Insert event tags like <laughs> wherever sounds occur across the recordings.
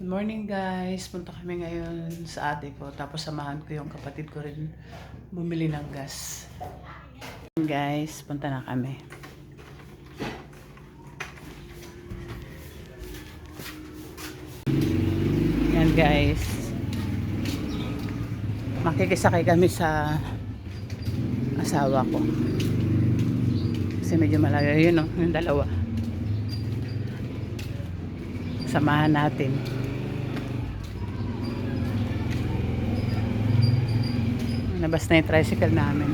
Good morning guys. Punta kami ngayon sa ate ko. Tapos samahan ko yung kapatid ko rin bumili ng gas. Guys, punta na kami. Yan guys. Makikisakay kami sa asawa ko. Kasi medyo malayo yun, no? yung dalawa. Samahan natin. Nabas na yung tricycle namin.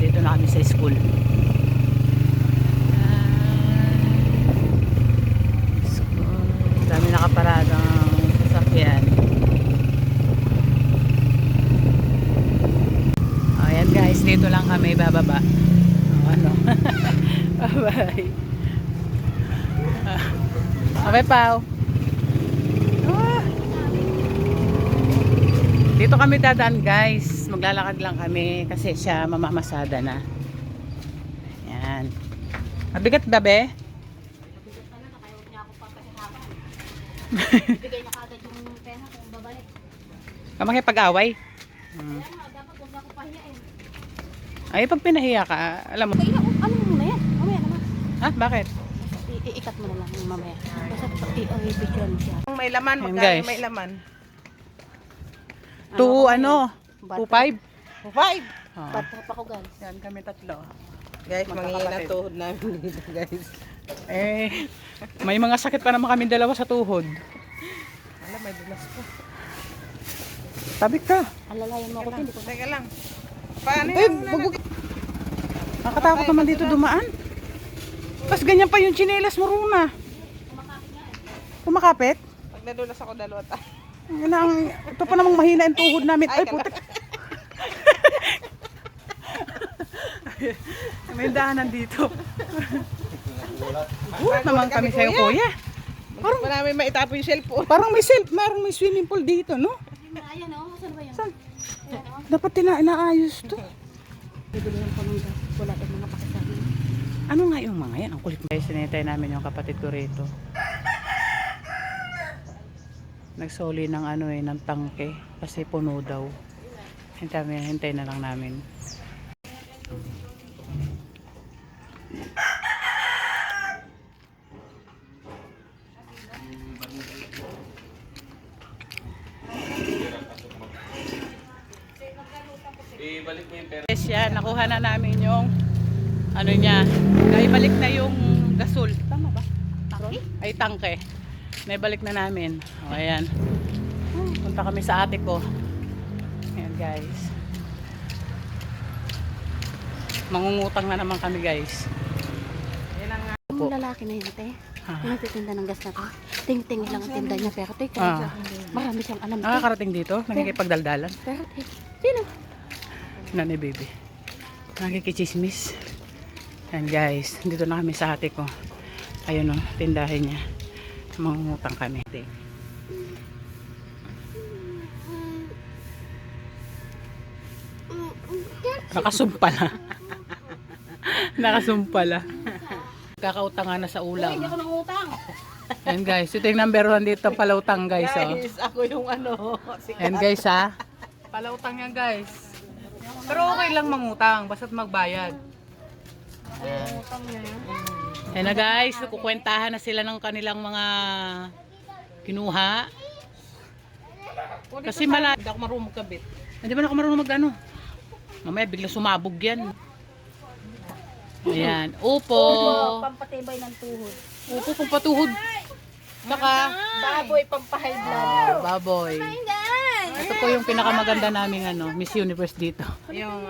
Dito na kami sa school. School. Dami nakaparadang sasakyan. Ayan guys, dito lang kami bababa. O, ano? <laughs> Bye-bye. <laughs> Okay, Pao. Dito kami dadaan guys. Maglalakad lang kami kasi siya mamamasada na. Yan. Mabigat ba be? Bigay na kagad yung pera kung babalik. Kamaki pag-away. Hmm. Kaya nga, dapat huwag na ako pahiyain. Ay, pag pinahiya ka, alam mo. Kaya, ano mo muna yan? Mamaya naman. Ha? Bakit? I- iikat mo na lang mamaya. Basta i-picture mo siya. May laman, Ayan, magkano may laman? Two, ano? Bata. Two five? Five. Oh. Bata pa ko guys. Yan kami tatlo. Guys, mangingin ang tuhod namin dito, guys. Eh, may mga sakit pa naman kami dalawa sa tuhod. Alam, may dulas po. Tabi ka. Alalayan mo ako din. Teka lang. Paano Eh, yan? bubog. Nakatakot naman dito dumaan. Tapos ganyan pa yung chinelas mo, Runa. Kumakapit? Pag nadulas ako, dalawa tayo. Ang, ito pa namang mahina yung tuhod namin. Ay, putik. <laughs> May daanan dito. Huwag naman kami sa'yo, kuya. Hindi pa namin maitapo yung cellphone. Parang may self, parang may swimming pool dito, no? Ayan o, saan ba yan? Saan? Ayan o. Dapat tina inaayos to. Bibili ng pamangga. Wala daw mga pakisabi. Ano nga yung mga yan? Ang kulit. Guys, sinitay namin yung kapatid ko rito. Nagsoli ng ano eh, ng tangke. Kasi puno daw. Hintay, hintay na lang namin. Yes, yan. Nakuha na namin yung ano niya. Naibalik na yung gasol. Tama ba? Tangke? Ay, tangke. Naibalik na namin. O, ayan. Punta kami sa ate ko. Ayan, guys. Mangungutang na naman kami, guys. Yan ang Yung lalaki na yun, te. Ah. Yung nagtitinda ng gas na to. Ting-ting lang ang tinda niya. Pero, te, Ah. marami siyang alam. Nakakarating dito. Nakikipagdaldalan. Pero, te, sino? Nanay baby. Nakikichismis. Ayan, guys. Dito na kami sa ate ko. Ayun o, tindahin niya. Mangungutang kami. Nakasumpala. <laughs> Nakasumpala. Kakautangan na sa Uy, ulam. hindi ako nangutang. Ayan guys, ito yung number one dito, palautang guys. Oh. Guys, ako yung ano. Si Ayan guys ha. Palautang yan guys. Pero okay lang mangutang, basta't magbayad. Nangutang niya yun. Ayan na guys, kukwentahan na sila ng kanilang mga kinuha. Kasi mala... Hindi ako marunong magkabit. Hindi ba na ako marunong mag ano? Mamaya bigla sumabog yan. Ayan. Upo. Pampatibay ng tuhod. Upo kung patuhod. Saka Baboy, pampahay blood. baboy. Ito po yung pinakamaganda naming ano, Miss Universe dito. Yung